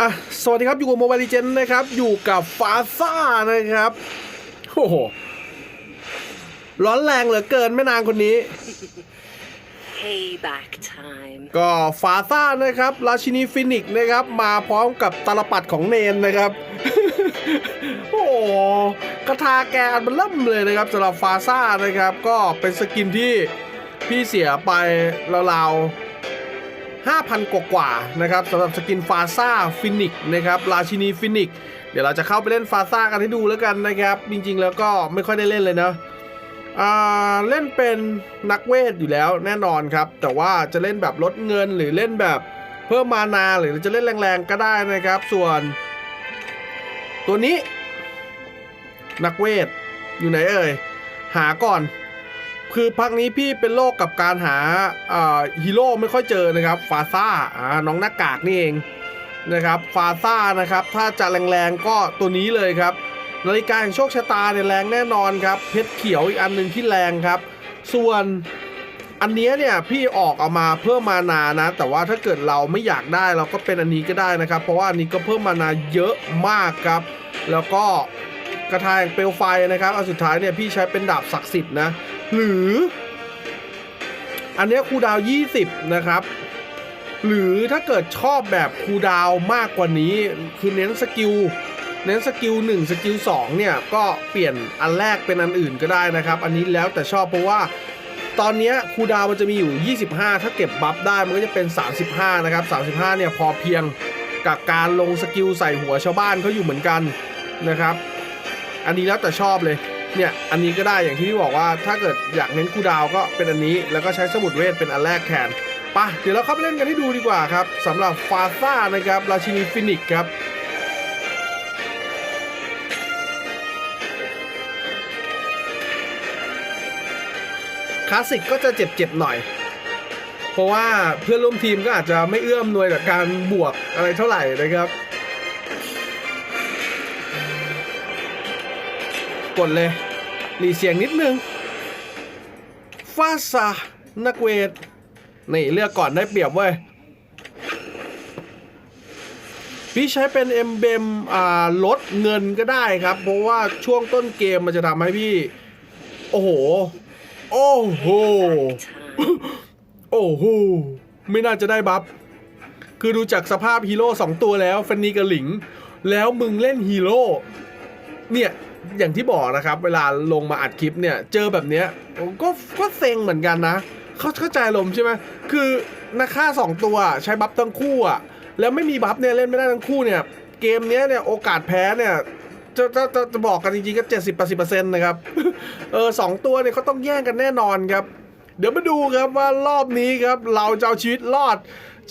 อะสวัสดีครับ อยู่กับโมบาย e เจนนะครับ อยู่กับฟาซ่านะครับ โอ้โห ร้อนแรงเหลือเกินแม่นางคนนี้ Payback time. ก็ฟาซ่านะครับ ราชินีฟินิกซ์นะครับ มาพร้อมกับตาลปัดของเนนนะครับ โอ้โหกระทาแกนมันเริ่มเลยนะครับสำหรับฟาซ่านะครับ ก็เป็นสกินที่พี่เสียไปราวๆ 5,000 กว่ากว่าๆนะครับสำหรับสกินฟาซ่าฟินิกนะครับราชินีฟินิกเดี๋ยวเราจะเข้าไปเล่นฟาซ่ากันให้ดูแล้วกันนะครับ จริงๆแล้วก็ไม่ค่อยได้เล่นเลยนะเล่นเป็นนักเวทอยู่แล้วแน่นอนครับ แต่ว่าจะเล่นแบบลดเงินหรือเล่นแบบเพิ่มมานาหรือจะเล่นแรงๆก็ได้นะครับ ส่วน ตัวนี้ นักเวทอยู่ไหนเอ่ยหาก่อน คือพักนี้พี่เป็นโรคกับการหาฮีโร่ไม่ค่อยเจอนะครับฟาซ่าน้องหน้ากากนี่เองนะครับฟาซ่านะครับถ้าจะแรงๆก็ตัวนี้เลยครับนาฬิกาแห่งโชคชะตาเนี่ยแรงแน่นอนครับเพชรเขียวอีกอันหนึ่งที่แรงครับ ส่วนอันนี้เนี่ยพี่ออกเอามาเพิ่มมานานะ แต่ว่าถ้าเกิดเราไม่อยากได้เราก็เป็นอันนี้ก็ได้นะครับ เพราะว่าอันนี้ก็เพิ่มมานาเยอะมากครับ แล้วก็กระทายแห่งเปลวไฟนะครับอันสุดท้ายเนี่ยพี่ใช้เป็นดาบศักดิ์สิทธิ์นะ หรือ อันนี้ยคูดาว 20 นะครับ หรือถ้าเกิดชอบแบบคูดาวมากกว่านี้ คือเน้นสกิลเน้นสกิล1สกิล2เนี่ย ก็เปลี่ยนอันแรกเป็นอันอื่นก็ได้นะครับ อันนี้แล้วแต่ชอบเพราะว่าตอนนี้ยคูดาวมันจะมีอยู่ 25 ถ้าเก็บบัฟได้มันก็จะเป็น 35 นะครับ 35 เนี่ยพอเพียงกับการลงสกิลใส่หัวชาวบ้านเขาอยู่เหมือนกันนะครับ อันนี้แล้วแต่ชอบเลย เนี่ยอันนี้ก็ได้อย่างที่พี่บอกว่าถ้าเกิดอยากเน้นคูดาวก็เป็นอันนี้แล้วก็ใช้สมุดเวทเป็นอันแรกแทนปะเดี๋ยวเราเข้าไปเล่นกันให้ดูดีกว่าครับสำหรับฟาซ่านะครับราชินีฟินิกครับคลาสสิกก็จะเจ็บๆหน่อย เพราะว่าเพื่อนร่วมทีมก็อาจจะไม่เอื้อมหน่วยกับการบวกอะไรเท่าไหร่นะครับกดเลย หลีเสียงนิดนึงฟาซานักเวท นี่เลือกก่อนได้เปรียบเว้ย พี่ใช้เป็นเอ็มเบมอ่าลดเงินก็ได้ครับ เพราะว่าช่วงต้นเกมมันจะทำให้พี่ โอ้โห โอ้โห โอ้โห ไม่น่าจะได้บัฟ คือดูจากสภาพฮีโร่สองตัวแล้วฟันนีกับหลิง แล้วมึงเล่นฮีโร่ เนี่ย อย่างที่บอกนะครับ เวลาลงมาอัดคลิปเนี่ยเจอแบบเนี้ยก็ก็เซ็งเหมือนกันนะเขาเข้าใจลมใช่ไหมคือนักฆ่าสองตัวใช้บัฟทั้งคู่อะแล้วไม่มีบัฟเนี่ยเล่นไม่ได้ทั้งคู่เนี่ยเกมเนี้ยเนี่ยโอกาสแพ้เนี่ยจะจะจะจะบอกกันจริงๆก็เจ็ดสิบแปดสิบเปอร์เซ็นต์นะครับเออสองตัวเนี่ยเขาต้องแย่งกันแน่นอนครับ เดี๋ยวมาดูครับว่ารอบนี้ครับเราจะเอาชีวิตรอด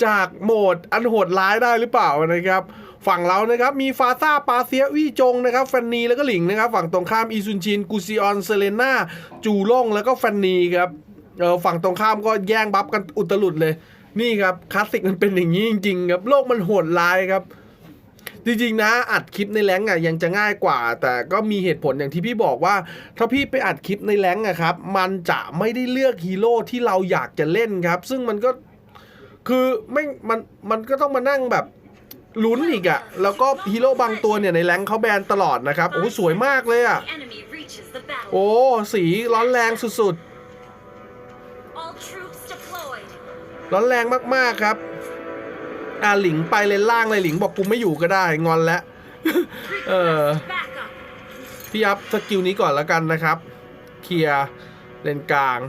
จากโหมดอันโหดร้ายได้หรือเปล่านะครับ ฝั่งเรานะครับมีฟาซาปาเซียวี่จงนะครับแฟนนีแล้วก็หลิงนะครับฝั่งตรงข้ามอีซุนชินกูซิออนเซเลน่าจูล่งแล้วก็แฟนนีครับเออฝั่งตรงข้ามก็แย่งบัฟกันอุตลุดเลย นี่ครับคลาสสิกมันเป็นอย่างนี้จริงๆครับโลกมันโหดร้ายครับจริงๆนะอัดคลิปในแรงก์อะยังจะง่ายกว่า แต่ก็มีเหตุผลอย่างที่พี่บอกว่า ถ้าพี่ไปอัดคลิปในแรงก์อะครับ มันจะไม่ได้เลือกฮีโร่ที่เราอยากจะเล่นครับ ซึ่งมันก็คือไม่มันมันก็ต้องมานั่งแบบ ลุ้นอีกอะแล้วก็ฮีโร่บางตัวเนี่ยในแรงก์เขาแบนตลอดนะครับ โอ้สวยมากเลยอะ Enemy reaches the battle. โอ้ สีร้อนแรงสุด All troops deployed. ๆร้อนแรงมากๆครับ อ่าหลิงไปเลนล่างเลยหลิงบอกกูไม่อยู่ก็ได้ งอนแล้ว เออ Back up. พี่อัพสกิลนี้ก่อนแล้วกันนะครับ เคลียร์เลนกลาง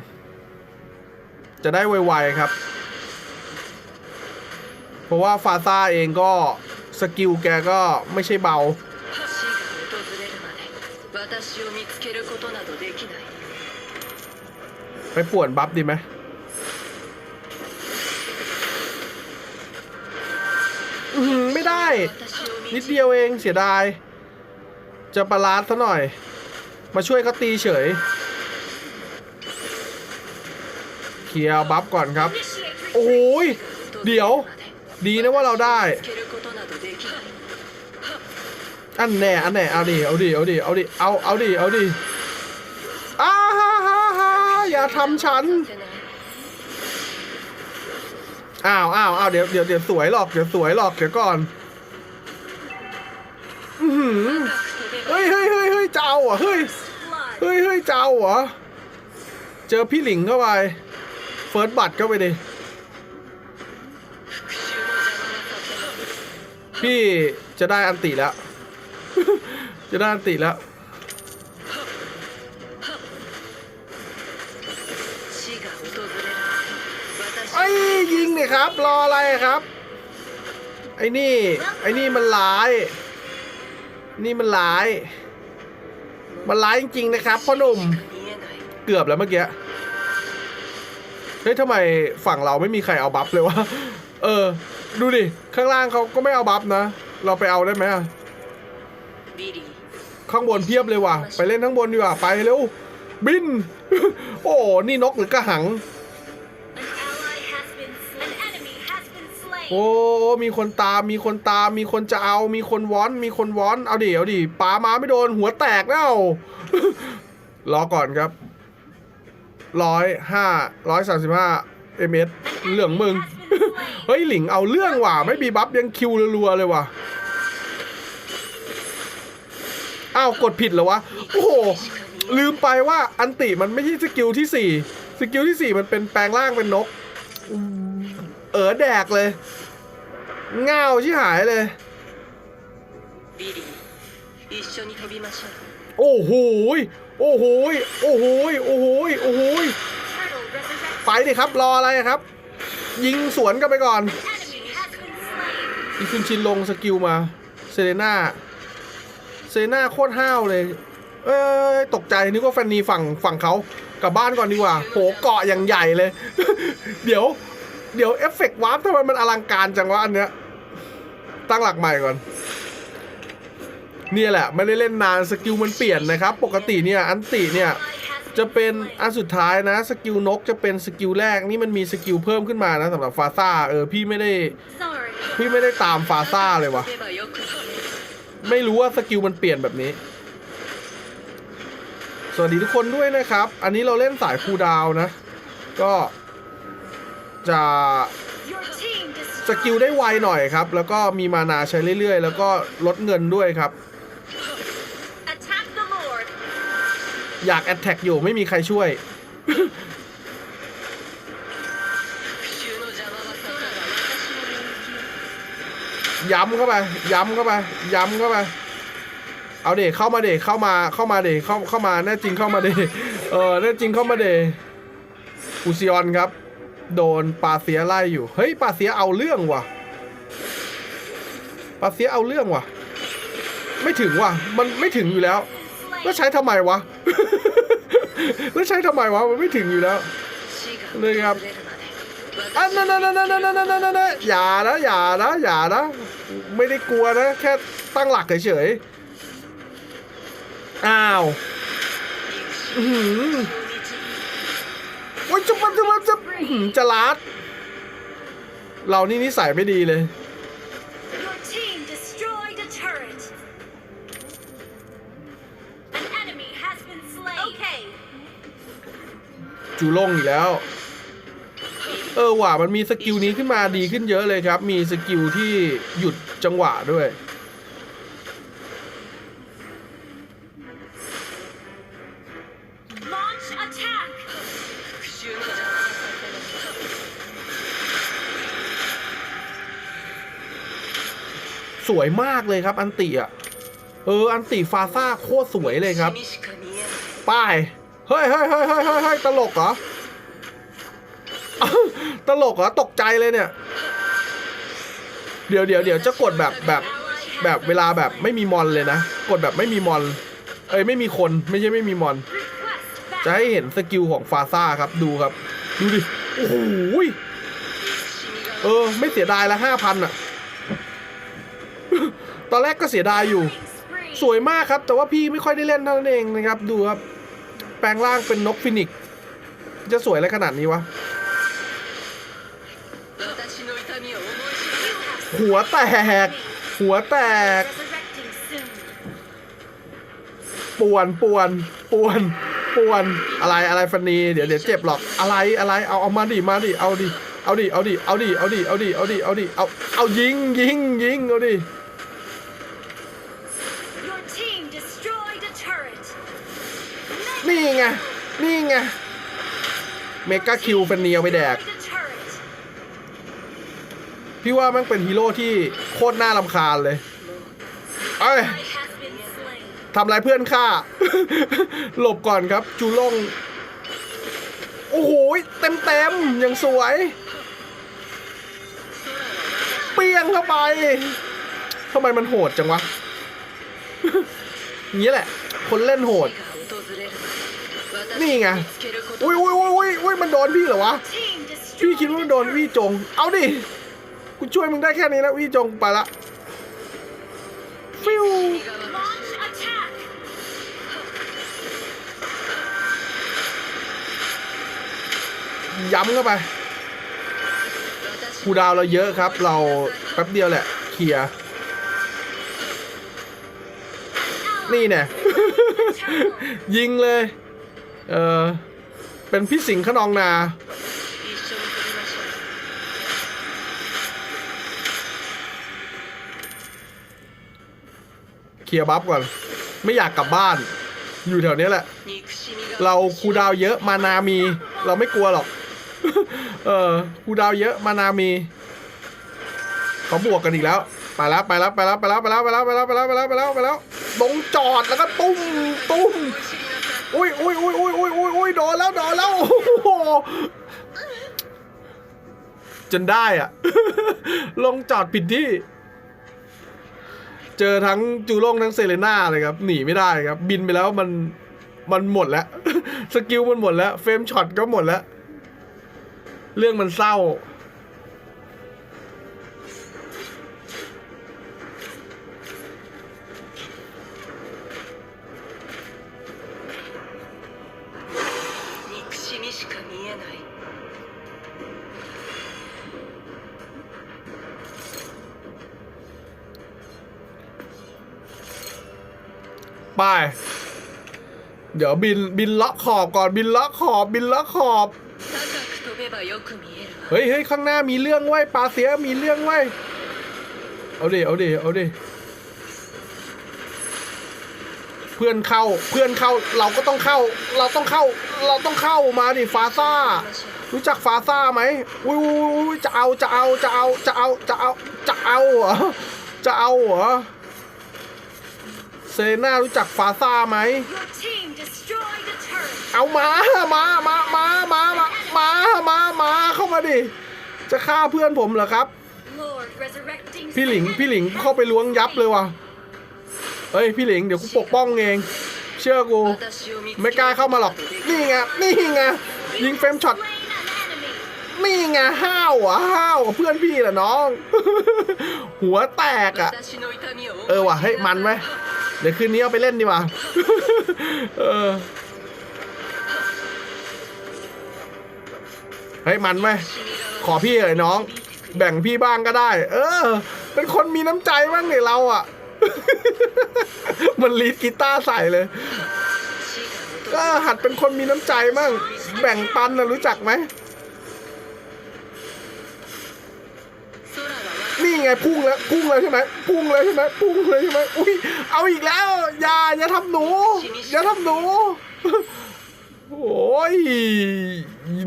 จะได้ไวๆครับ เพราะว่าฟาซาเองก็สกิลแกก็ไม่ใช่เบา ไปป่วนบัฟดีไหมไม่ได้ นิดเดียวเองเสียดาย จะประลาดซะหน่อย มาช่วยเขาตีเฉย เคลียร์บัฟก่อนครับ โอ้ย เดี๋ยว ดีนะว่าเราได้ อันแน่ อันแน่ เอาดิ เอาดิ เอาดิ เอาดิ เอา เอาดิ เอาดิอ้าฮ่าฮ่าฮ่าอย่าทำฉัน อ้าวอ้าวอ้าวเดี๋ยวเดี๋ยวเดี๋ยวสวยหรอก เดี๋ยวสวยหรอก เดี๋ยวก่อนอืเฮ้ยเฮ้ยเฮ้ยเฮ้ยเจ้าอะเฮ้ย เฮ้ยเฮ้ยเจ้าอะเจอพี่หลิงเข้าไป เฟิร์สบัตเข้าไปดิ พี่จะได้อันติแล้ว จะได้อันติแล้ว ไอ้ยิงเนี่ยครับ รออะไรครับ ไอ้นี่ ไอ้นี่มันหลาย นี่มันหลาย มันหลายจริงๆนะครับพ่อหนุ่ม เกือบแล้วเมื่อกี้ เฮ้ยทำไมฝั่งเราไม่มีใครเอาบัฟเลยวะ เออ ดูดิ ข้างล่างเขาก็ไม่เอาบัฟนะ เราไปเอาได้ไหมอะビリーข้างบนเพียบเลยว่ะ ไปเล่นข้างบนดีกว่า ไปเร็ว บิน โอ้ นี่นกหรือกระหัง An ally has been slain. An enemy has been slain. โอ้ มีคนตาม มีคนตาม มีคนจะเอา มีคนวอน มีคนวอน เอาดิ เอาดิปามาไม่โดน หัวแตกแล้ว รอก่อนครับ ร้อยห้า ร้อยสามสิบห้าเอเมสเหลืองมึง เฮ้ยหลิงเอาเรื่องว่ะ ไม่มีบัฟยังคิวรัวๆเลยว่ะอ้าวกดผิดเหรอวะ โอ้โห ลืมไปว่าอันติมันไม่ใช่สกิลที่สี่สกิลที่สี่มันเป็นแปลงร่างเป็นนก เออแดกเลยเงาที่หายเลยโอ้โหโอ้โหโอ้โหโอ้โหโอ้โหไปดิครับรออะไรครับ ยิงสวนกันไปก่อนอีชุนชินลงสกิลมา เซเลน่า เซเลน่าโคตรห้าวเลย เอ้ย ตกใจนึกว่าแฟนนีฝั่งฝั่งเขากลับบ้านก่อนดีกว่า โหเกาะอย่างใหญ่เลย เดี๋ยว เดี๋ยวเอฟเฟกต์วาร์ปทำไมมันอลังการจังวะอันเนี้ย ตั้งหลักใหม่ก่อนเนี่ยแหละ ไม่ได้เล่นนานสกิลมันเปลี่ยนนะครับ ปกติเนี่ย อันติเนี่ย จะเป็นอันสุดท้ายนะสกิลนกจะเป็นสกิลแรกนี่มันมีสกิลเพิ่มขึ้นมานะสำหรับฟาซ่าเออพี่ไม่ได้ พี่ไม่ได้ตามฟาซ่าเลยวะไม่รู้ว่าสกิลมันเปลี่ยนแบบนี้ สวัสดีทุกคนด้วยนะครับ อันนี้เราเล่นสายคูดาวนะ ก็จะสกิลได้ไวหน่อยครับ แล้วก็มีมานาใช้เรื่อยๆ แล้วก็ลดเงินด้วยครับ อยากแอดแท็กอยู่ไม่มีใครช่วย ย้ำเข้าไป ย้ำเข้าไป ย้ำเข้าไป เอาเด็กเข้ามาเด็กเข้ามา เข้ามาเด็กเข้าเข้ามา แน่จริงเข้ามาเด็กเออ แน่จริงเข้ามาเด็กอุซิออนครับ โดนปาเสียไล่อยู่ เฮ้ย ปาเสียเอาเรื่องว่ะ ปาเสียเอาเรื่องว่ะ ไม่ถึงว่ะ มันไม่ถึงอยู่แล้ว แล้วใช้ทำไมวะ แล้วใช้ทำไมวะ มันไม่ถึงอยู่แล้วเลยครับอันนั้นนั่นนั่นนั่นนั่นนั่นอย่านะอย่านะอย่านะ ไม่ได้กลัวนะ แค่ตั้งหลักเฉยๆ อ้าวโอ้ยจะมันจะมันจะจะลัด เรานี่นิสัยไม่ดีเลย จูล่งอีกแล้ว เออว่ะมันมีสกิลนี้ขึ้นมาดีขึ้นเยอะเลยครับ มีสกิลที่หยุดจังหวะด้วย สวยมากเลยครับอันติอะ เออ อันติฟาซ่าโคตรสวยเลยครับ ป้าย เฮ้ยเฮ้ยเฮ้ยเฮ้ยเฮ้ยเฮ้ยตลกเหรอ ตลกเหรอ ตกใจเลยเนี่ย เดี๋ยวเดี๋ยวเดี๋ยวจะกดแบบแบบแบบเวลาแบบไม่มีมอนเลยนะ กดแบบไม่มีมอน เอ้ยไม่มีคนไม่ใช่ไม่มีมอน จะให้เห็นสกิลของฟาซ่าครับดูครับ ดูดิ โอ้โหยเออ ไม่เสียดายละห้าพันอะตอนแรกก็เสียดายอยู่ สวยมากครับ แต่ว่าพี่ไม่ค่อยได้เล่นเท่านั้นเองนะครับ ดูครับ แปลงร่างเป็นนกฟินิกจะสวยอะไรขนาดนี้วะ หัวแตก หัวแตก ป่วนป่วนป่วนป่วน อะไรอะไรฟันนีเดี๋ยวเดี๋ยวเจ็บหรอก อะไรอะไรเอาเอามาดิมาดิเอาดิเอาดิเอาดิเอาดิเอาดิเอาดิเอาดิเอาดิเอาเอายิงยิงยิงเอาดิ นี่ไง นี่ไง เมกาคิวเป็นเนียวไปแดก พี่ว่ามันเป็นฮีโร่ที่โคตรน่ารำคาญเลย เอ้ยทำลายเพื่อนข้า หลบก่อนครับ จูล่ง โอ้โห เต็มเต็มอย่างสวย เปียงเข้าไปทำไมมันโหดจังวะ อย่างนี้แหละ คนเล่นโหด นี่ไง อุ้ยอุ้ยอุ้ยอุ้ยอุ้ยมันโดนพี่เหรอวะ พี่คิดว่าโดนวี่จง เอาดิ กูช่วยมึงได้แค่นี้นะวี่จงไปละ ฟิวย้ำเข้าไปคูดาวเราเยอะครับ เราแป๊บเดียวแหละ เคลียนี่เนี่ยยิงเลย เออเป็นพี่สิงห์ขนองนาเคลียบัฟก่อน ไม่อยากกลับบ้าน อยู่แถวนี้แหละ เราครูดาวเยอะมานามี เราไม่กลัวหรอก เออครูดาวเยอะมานามีเขาบวกกันอีกแล้ว ไปแล้วไปแล้วไปแล้วไปแล้วไปแล้วไปแล้วไปแล้วไปแล้วไปแล้วไปแล้วลงจอดแล้วก็ตุ้มตุ้ม อุ้ยอุ้ยอุ้ยอุ้ยอุ้ยอุ้ยอุ้ยโดนแล้วโดนแล้วโอ้โหจนได้อะลงจอดผิดที่ เจอทั้งจูโล่งทั้งเซเลน่าเลยครับ หนีไม่ได้ครับ บินไปแล้วมันมันหมดแล้ว สกิลมันหมดแล้ว เฟรมช็อตก็หมดแล้ว เรื่องมันเศร้า しみしか見えない ไป เดี๋ยวบินบินเลาะขอบก่อนบินเลาะขอบบินเลาะขอบ 高く飛べばよく見えるわ เฮ้ยเฮ้ยข้างหน้ามีเรื่องไว้ยปลาเสียมีเรื่องไว้ยเอาดิเอาดิเอาดิเพื่อนเข้าเพื่อนเข้าเราก็ต้องเข้า เราต้องเข้า เราต้องเข้ามาดิฟาซ่า รู้จักฟาซ่าไหมอุ้ยอุ้ยอุ้ยจะเอาจะเอาจะเอาจะเอาจะเอาจะเอาเหรอจะเอาเหรอเซน่ารู้จักฟาซ่าไหมเอามามามามามามามามามาเข้ามาดิ จะฆ่าเพื่อนผมเหรอครับ พี่หลิงพี่หลิงเข้าไปล้วงยับเลยว่ะเฮ้ยพี่หลิงเดี๋ยวกูปกป้องเอง ชื่อกู ไม่กล้าเข้ามาหรอก นี่ไง นี่ไง ยิงเฟรมช็อต นี่ไงห้าวอะห้าวเพื่อนพี่แหละน้อง หัวแตกอะ เออว่ะ เฮ้ย มันไหมเดี๋ยวคืนนี้เอาไปเล่นดีกว่าเฮ้ย มันไหมขอพี่เลยน้อง แบ่งพี่บ้างก็ได้ เออ เป็นคนมีน้ำใจบ้างเนี่ยเราอะ มันลีดกีตาร์ใส่เลย ก็หัดเป็นคนมีน้ำใจบ้างแบ่งปันนะรู้จักไหม 空は นี่ไงพุ่งแล้วพุ่งแล้วใช่ไหมพุ่งแล้วใช่ไหมพุ่งเลยใช่ไหมอุ้ยเอาอีกแล้ว อย่าอย่าทำหนู อย่าทำหนู โอ้ย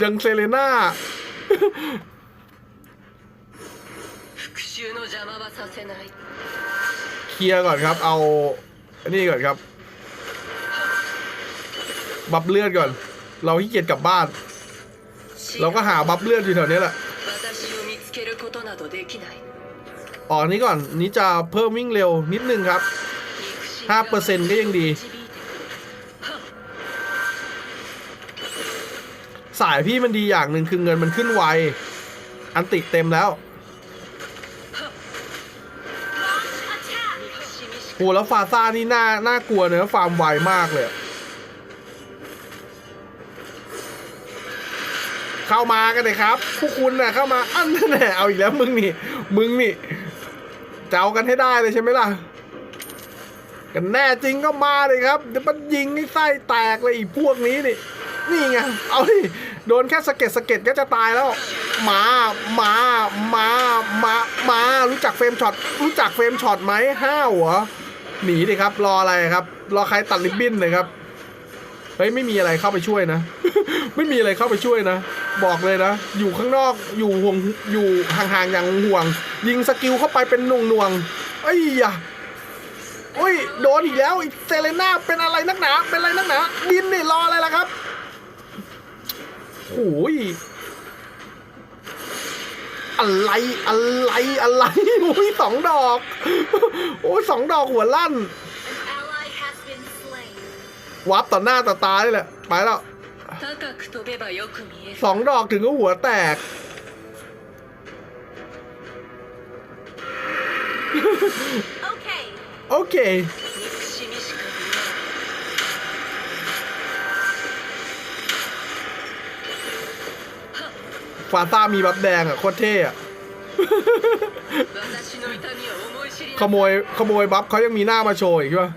ดังเซเลน่า 復讐の邪魔はさせない เคลียร์ก่อนครับ เอาอันนี้ก่อนครับ บัฟเลือดก่อน เราขี้เกียจกลับบ้าน เราก็หาบัฟเลือดอยู่แถวนี้แหละอ๋อนี้ก่อน นี้จะเพิ่มวิ่งเร็วนิดนึงครับ 5%ก็ยังดี สายพี่มันดีอย่างหนึ่งคือเงินมันขึ้นไว อันติเต็มแล้ว โหแล้วฟาซ่านี่น่าน่ากลัวเนอะฟาร์มไวมากเลย เข้ามากันเลยครับพวกคุณน่ะเข้ามาอันนั้นแหละเอาอีกแล้วมึงนี่มึงนี่จะเอากันให้ได้เลยใช่ไหมล่ะ กันแน่จริงก็มาเลยครับเดี๋ยวมันยิงให้ไส้แตกเลยอีกพวกนี้นี่นี่ไงเอาดิโดนแค่สะเก็ดสะเก็ดก็จะตายแล้วมามามามามารู้จักเฟรมช็อตรู้จักเฟรมช็อตไหมห้าวเหรอ หนีดิครับ รออะไรครับ รอใครตัดริบบิ้นเลยครับเฮ้ยไม่มีอะไรเข้าไปช่วยนะ ไม่มีอะไรเข้าไปช่วยนะ บอกเลยนะ อยู่ข้างนอกอยู่ห่วงอยู่ห่างๆอย่างห่วง ยิงสกิลเข้าไปเป็นหน่วงๆเอ้ยอย่าโอ้ยโดนอีกแล้วอ้เซเลน่าเป็นอะไรนักหนา เป็นอะไรนักหนาบินนี่รออะไรล่ะครับโอ้ยอะไรอะไรอะไรโอ้ยสองดอก โอ้สองดอกหัวลั่น วับต่อหน้าต่อตาได้แหละ ไปแล้วสองดอกถึงก็หัวแตก โอเค ฟาซ่ามีบัฟแดงอะ โคตรเท่อะ ขโมยขโมยบัฟเขายังมีหน้ามาโชว์อีกใช่ปะ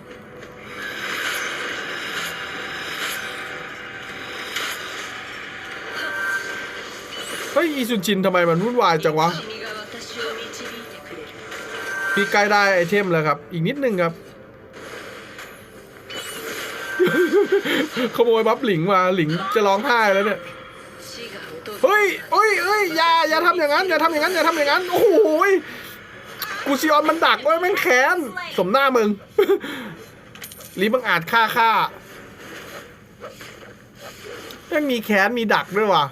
เฮ้ยอีซุนชินทำไมมันวุ่นวายจังวะปีใกล้ได้ไอเทมแล้วครับ อีกนิดนึงครับ ขโมยบัฟหลิงมาหลิงจะร้องไห้แล้วเนี่ย เฮ้ยเฮ้ยอย่าอย่าทำอย่างนั้นอย่าทำอย่างนั้นอย่าทำอย่างนั้นโอ้โหยกูซิออนมันดักไว้ยแม่งแค้นสมหน้ามึงลีบังอาจฆ่าฆ่ายังมีแค้นมีดักด้วยว่ะ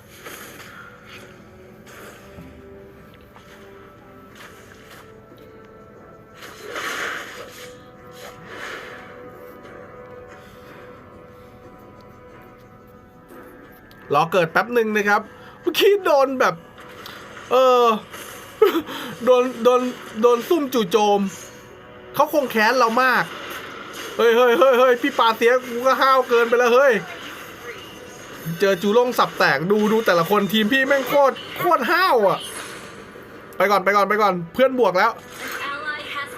รอเกิดแป๊บหนึ่งนะครับ เมื่อกี้โดนแบบ เออโดนโดนโดนซุ่มจู่โจม เขาคงแค้นเรามาก เฮ้ยเฮ้ยเฮ้ยเฮ้ยพี่ปาเสียกูก็ห้าวเกินไปแล้วเฮ้ย เจอจูลงสับแตกดูดูแต่ละคนทีมพี่แม่งโคตรโคตรห้าวอะ ไปก่อนไปก่อนไปก่อน เพื่อนบวกแล้ว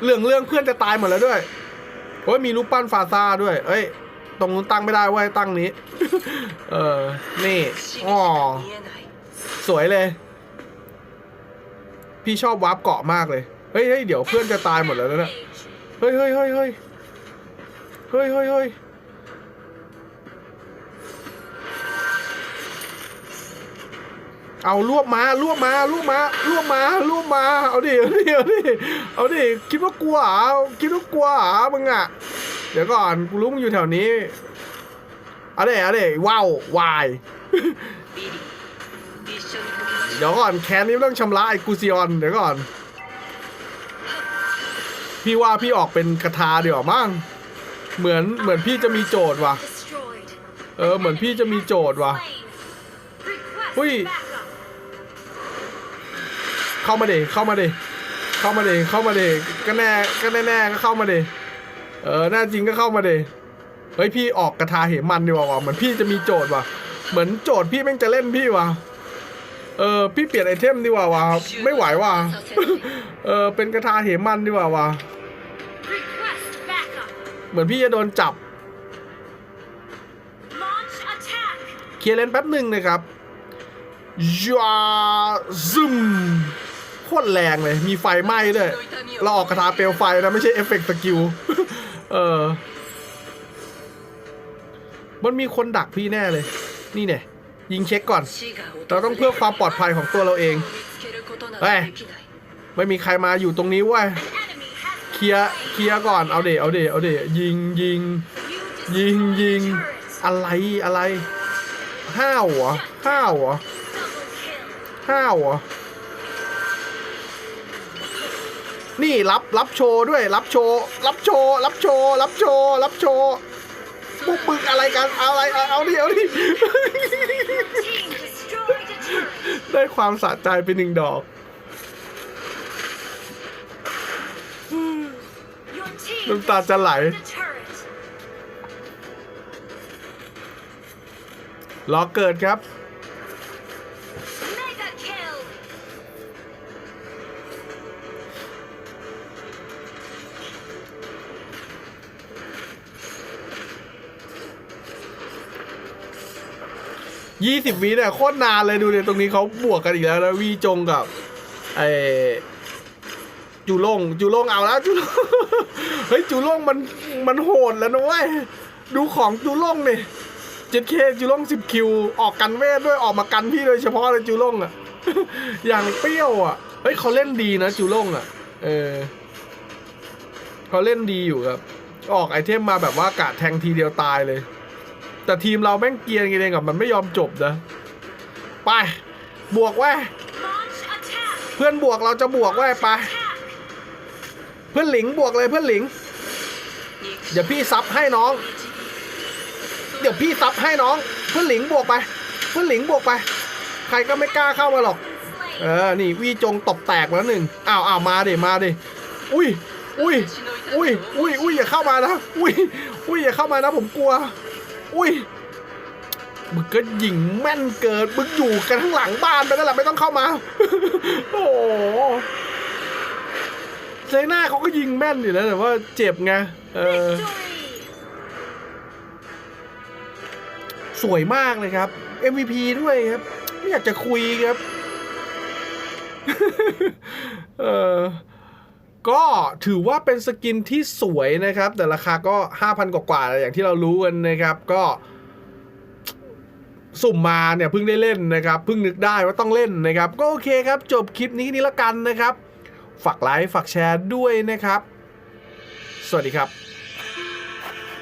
เรื่องเรื่องเพื่อนจะตายหมดแล้วด้วยโอ้ยมีรูปปั้นฟาซาด้วย เอ้ย ตรงนู้นตั้งไม่ได้เว้ยตั้งนี้ เออ นี่อ๋อ สวยเลย พี่ชอบวาร์ปเกาะมากเลย เฮ้ยเฮ้ยเดี๋ยวเพื่อนจะตายหมดแล้วนะเฮ้ยเฮ้ยเฮ้ยเฮ้ยเฮ้ยเฮ้ยเฮ้ยเอารวบมารวบมารวบมารวบมารวบมา เอาดิ เอาดิ เอาดิ เอาดิ คิดว่ากลัวเหรอคิดว่ากลัวเหรอมึงอะ เดี๋ยวก่อน กูรู้มึงอยู่แถวนี้ เอาดิ เอาดิว้าววาย เดี๋ยวก่อนแค้นนี้ต้องชำระไอ้กูซิออนเดี๋ยวก่อน พี่ว่าพี่ออกเป็นกระทาเดี๋ยวามั้งเหมือนเหมือนพี่จะมีโจทย์ว่ะ เออเหมือนพี่จะมีโจทย์ว่ะ Slain. Request Ui. backup. เข้ามาเดเข้ามาเดเข้ามาเดเข้ามาเดก็แน่ก็แน่แน่ก็เข้ามาเดเออแน่จริงก็เข้ามาเดเฮ้ยพี่ออกกระทาเหมันดีกว่าว่ะเหมือนพี่จะมีโจทย์ว่ะ เหมือนโจทย์พี่แม่งจะเล่นพี่ว่ะ เออพี่เปลี่ยนไอเทมดีกว่าว่ะไม่ไหวว่ะเออเป็นกระทาเหมันดีกว่าว่ะ Request backup. เหมือนพี่จะโดนจับ Launch attack. เคลียร์เลนแป๊บหนึ่งนะครับยาซึมโคตรแรงเลย มีไฟไหม้ด้วย เราออกกระทาเปลวไฟนะ ไม่ใช่เอฟเฟกต์สกิล เออ มันมีคนดักพี่แน่เลย นี่เนี่ย ยิงเช็คก่อน เราต้องเพื่อความปลอดภัยของตัวเราเองเฮ้ยไม่มีใครมาอยู่ตรงนี้ว่ะเคลียเคลียก่อนเอาเดเอาเดเอาเดยิงยิงยิงยิงอะไรอะไรห้าวเห้าวเห้าวเหนี่รับรับโชว์ด้วยรับโชว์รับโชว์รับโชว์รับโชว์รับโชว์ พวกมึงอะไรกันอะไรเอาเอาดิเอาดิ Team destroyed a turret. ได้ความสะใจไปหนึ่งดอก Your team น้ำตาจะไหล destroyed a turret. รอเกิดครับ ยี่สิบวิเนี่ยโคตรนานเลยดูเนี่ยตรงนี้เขาบวกกันอีกแล้วนะวีจงกับไอจูลงจูลงเอาแล้วจูลงเฮ้ยจูลงมันมันโหดแล้วนะเว้ยดูของจูลงเนี่ยเจ็ดเคจูล่งสิบคิวออกกันเวทด้วยออกมากันพี่โดยเฉพาะเลยจูล่งอะอย่างเปรี้ยวอะเฮ้ยเขาเล่นดีนะจูล่งอะ เออเขาเล่นดีอยู่ครับ ออกไอเทมมาแบบว่ากะแทงทีเดียวตายเลย แต่ทีมเราแม่งเกียนกันเองกับมันไม่ยอมจบนะ ไป บวกไว้ย Launch attack. เพื่อนบวกเราจะบวกไว้ยไป เพื่อนหลิงบวกเลยเพื่อนหลิง เดี๋ยวพี่ซับให้น้อง เดี๋ยวพี่ซับให้น้อง เพื่อนหลิงบวกไป เพื่อนหลิงบวกไป ใครก็ไม่กล้าเข้ามาหรอก เออ นี่วีจงตบแตกแล้วหนึ่งอ้าวอ้าวมาดิมาดิอุ้ยอุ้ยอุ้ยอุ้ยอุ้ยอย่าเข้ามานะ อุ้ยอุ้ยอย่าเข้ามานะผมกลัว อุ้ยมึงก็ยิงแม่นเกิดมึงอยู่กันข้งหลังบ้านไปนั่นแหละไม่ต้องเข้ามา โอ้เซน่าเขาก็ยิงแม่นอยู่แล้วแต่ว่าเจ็บไงเออสวยมากเลยครับ MVP ด้วยครับ ไม่อยากจะคุยครับ เออ ก็ถือว่าเป็นสกินที่สวยนะครับ แต่ราคาก็ 5,000 กว่าๆอย่างที่เรารู้กันนะครับก็สุ่มมาเนี่ยเพิ่งได้เล่นนะครับเพิ่งนึกได้ว่าต้องเล่นนะครับ ก็โอเคครับ จบคลิปนี้นี้ละกันนะครับ ฝากไลค์ฝากแชร์ด้วยนะครับ สวัสดีครับ